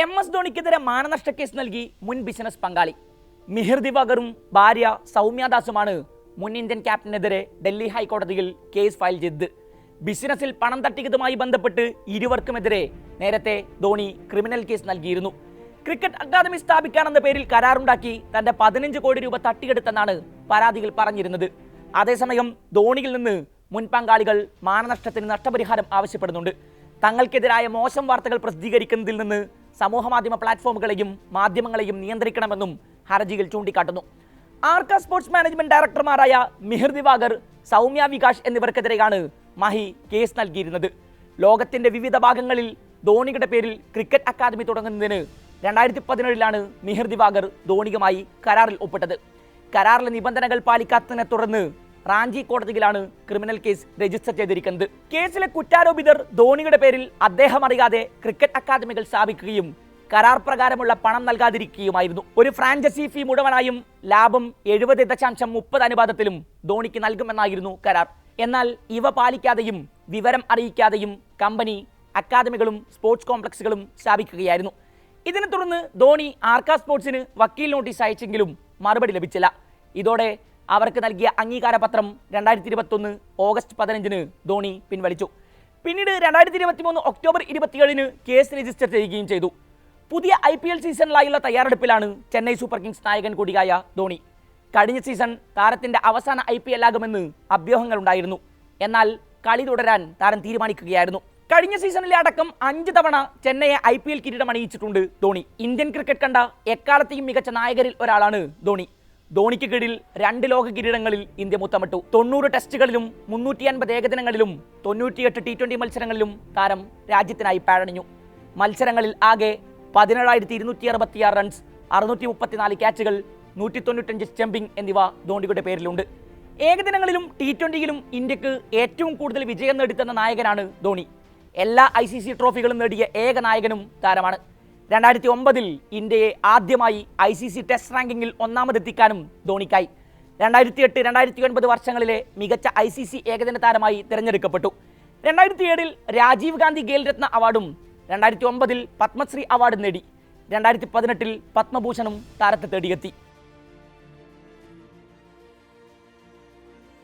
M S ധോണിക്കെതിരെ മാനനഷ്ട case നൽകി മുൻ ബിസിനസ് പങ്കാളി. മിഹിർ ദിവാകറും ഭാര്യ സൗമ്യദാസുമാണ് മുൻ ഇന്ത്യൻ ക്യാപ്റ്റനെതിരെ ഡൽഹി ഹൈക്കോടതിയിൽ കേസ് ഫയൽ ചെയ്തത്. ബിസിനസ്സിൽ പണം തട്ടിയതുമായി ബന്ധപ്പെട്ട് ഇരുവർക്കുമെതിരെ നേരത്തെ ധോണി ക്രിമിനൽ കേസ് നൽകിയിരുന്നു. ക്രിക്കറ്റ് അക്കാദമി സ്ഥാപിക്കാനെന്ന പേരിൽ കരാറുണ്ടാക്കി തന്റെ പതിനഞ്ച് കോടി രൂപ തട്ടിയെടുത്തെന്നാണ് പരാതിയിൽ പറഞ്ഞിരുന്നത്. അതേസമയം ധോണിയിൽ നിന്ന് മുൻ പങ്കാളികൾ മാനനഷ്ടത്തിന് നഷ്ടപരിഹാരം ആവശ്യപ്പെടുന്നുണ്ട്. തങ്ങൾക്കെതിരായ മോശം വാർത്തകൾ പ്രസിദ്ധീകരിക്കുന്നതിൽ നിന്ന് സമൂഹമാധ്യമ പ്ലാറ്റ്ഫോമുകളെയും മാധ്യമങ്ങളെയും നിയന്ത്രിക്കണമെന്നും ഹർജിയിൽ ചൂണ്ടിക്കാട്ടുന്നു. ആർക്ക സ്പോർട്സ് മാനേജ്മെന്റ് ഡയറക്ടർമാരായ മിഹിർ ദിവാകർ സൗമ്യ വികാഷ് എന്നിവർക്കെതിരെയാണ് മഹി കേസ് നൽകിയിരുന്നത്. ലോകത്തിന്റെ വിവിധ ഭാഗങ്ങളിൽ ധോണിയുടെ പേരിൽ ക്രിക്കറ്റ് അക്കാദമി തുടങ്ങുന്നതിന് രണ്ടായിരത്തി പതിനേഴിലാണ് മിഹിർ ദിവാകർ ധോണിയുമായി കരാറിൽ ഒപ്പിട്ടത്. കരാറിലെ നിബന്ധനകൾ പാലിക്കാത്തതിനെ തുടർന്ന് റാഞ്ചി കോടതിയിലാണ് ക്രിമിനൽ കേസ് രജിസ്റ്റർ ചെയ്തിരിക്കുന്നത്. കേസിലെ കുറ്റാരോപിതർ ധോണിയുടെ പേരിൽ അദ്ദേഹം അറിയാതെ ക്രിക്കറ്റ് അക്കാദമികൾ സ്ഥാപിക്കുകയും കരാർ പ്രകാരമുള്ള പണം നൽകാതിരിക്കുകയുമായിരുന്നു. ഒരു ഫ്രാഞ്ചൈസി ഫീ മുഴുവനായും ലാഭം എഴുപത് ദശാംശം മുപ്പത് അനുപാതത്തിലും ധോണിക്ക് നൽകുമെന്നായിരുന്നു കരാർ. എന്നാൽ ഇവ പാലിക്കാതെയും വിവരം അറിയിക്കാതെയും കമ്പനി അക്കാദമികളും സ്പോർട്സ് കോംപ്ലക്സുകളും സ്ഥാപിക്കുകയായിരുന്നു. ഇതിനെ തുടർന്ന് ധോണി ആർക്ക സ്പോർട്സിന് വക്കീൽ നോട്ടീസ് അയച്ചെങ്കിലും മറുപടി ലഭിച്ചില്ല. ഇതോടെ അവർക്ക് നൽകിയ അംഗീകാരപത്രം രണ്ടായിരത്തി ഇരുപത്തൊന്ന് ഓഗസ്റ്റ് പതിനഞ്ചിന് ധോണി പിൻവലിച്ചു. പിന്നീട് രണ്ടായിരത്തി ഇരുപത്തി മൂന്ന് ഒക്ടോബർ ഇരുപത്തിയേഴിന് കേസ് രജിസ്റ്റർ ചെയ്യുകയും ചെയ്തു. പുതിയ ഐ പി എൽ സീസണിലായുള്ള തയ്യാറെടുപ്പിലാണ് ചെന്നൈ സൂപ്പർ കിങ്സ് നായകൻ കൂടിയായ ധോണി. കഴിഞ്ഞ സീസൺ താരത്തിന്റെ അവസാന ഐ പി എൽ ആകുമെന്ന് അഭ്യൂഹങ്ങളുണ്ടായിരുന്നു. എന്നാൽ കളി തുടരാൻ താരം തീരുമാനിക്കുകയായിരുന്നു. കഴിഞ്ഞ സീസണിലെ അടക്കം അഞ്ച് തവണ ചെന്നൈയെ ഐ പി എൽ കിരീടം അണിയിച്ചിട്ടുണ്ട് ധോണി. ഇന്ത്യൻ ക്രിക്കറ്റ് കണ്ട എക്കാലത്തെയും മികച്ച നായകരിൽ ഒരാളാണ് ധോണി. ധോണിക്ക് കീഴിൽ രണ്ട് ലോക കിരീടങ്ങളിൽ ഇന്ത്യ മുത്തമിട്ടു. തൊണ്ണൂറ് ടെസ്റ്റുകളിലും മുന്നൂറ്റി അൻപത് ഏകദിനങ്ങളിലും തൊണ്ണൂറ്റിയെട്ട് ടി ട്വന്റി മത്സരങ്ങളിലും താരം രാജ്യത്തിനായി പാഴണിഞ്ഞു. മത്സരങ്ങളിൽ ആകെ പതിനേഴായിരത്തി ഇരുന്നൂറ്റി അറുപത്തിയാറ് റൺസ് അറുന്നൂറ്റി മുപ്പത്തിനാല് ക്യാച്ചുകൾ നൂറ്റി തൊണ്ണൂറ്റഞ്ച് സ്റ്റംപിംഗ് എന്നിവ ധോണിയുടെ പേരിലുണ്ട്. ഏകദിനങ്ങളിലും ടി ട്വന്റിയിലും ഇന്ത്യയ്ക്ക് ഏറ്റവും കൂടുതൽ വിജയം നേടിത്തന്ന നായകനാണ് ധോണി. എല്ലാ ഐ സി സി ട്രോഫികളും നേടിയ ഏക നായകനും താരമാണ്. രണ്ടായിരത്തി ഒമ്പതിൽ ഇന്ത്യയെ ആദ്യമായി ഐ സി സി ടെസ്റ്റ് റാങ്കിങ്ങിൽ ഒന്നാമതെത്തിക്കാനും ധോണിക്കായി. രണ്ടായിരത്തി എട്ട് രണ്ടായിരത്തി ഒൻപത് വർഷങ്ങളിലെ മികച്ച ഐ സി സി ഏകദിന താരമായി തിരഞ്ഞെടുക്കപ്പെട്ടു. രണ്ടായിരത്തി ഏഴിൽ രാജീവ് ഗാന്ധി ഖേൽരത്ന അവാർഡും രണ്ടായിരത്തി ഒമ്പതിൽ പത്മശ്രീ അവാർഡും നേടി. രണ്ടായിരത്തി പതിനെട്ടിൽ പത്മഭൂഷണും താരത്തെ തേടിയെത്തി.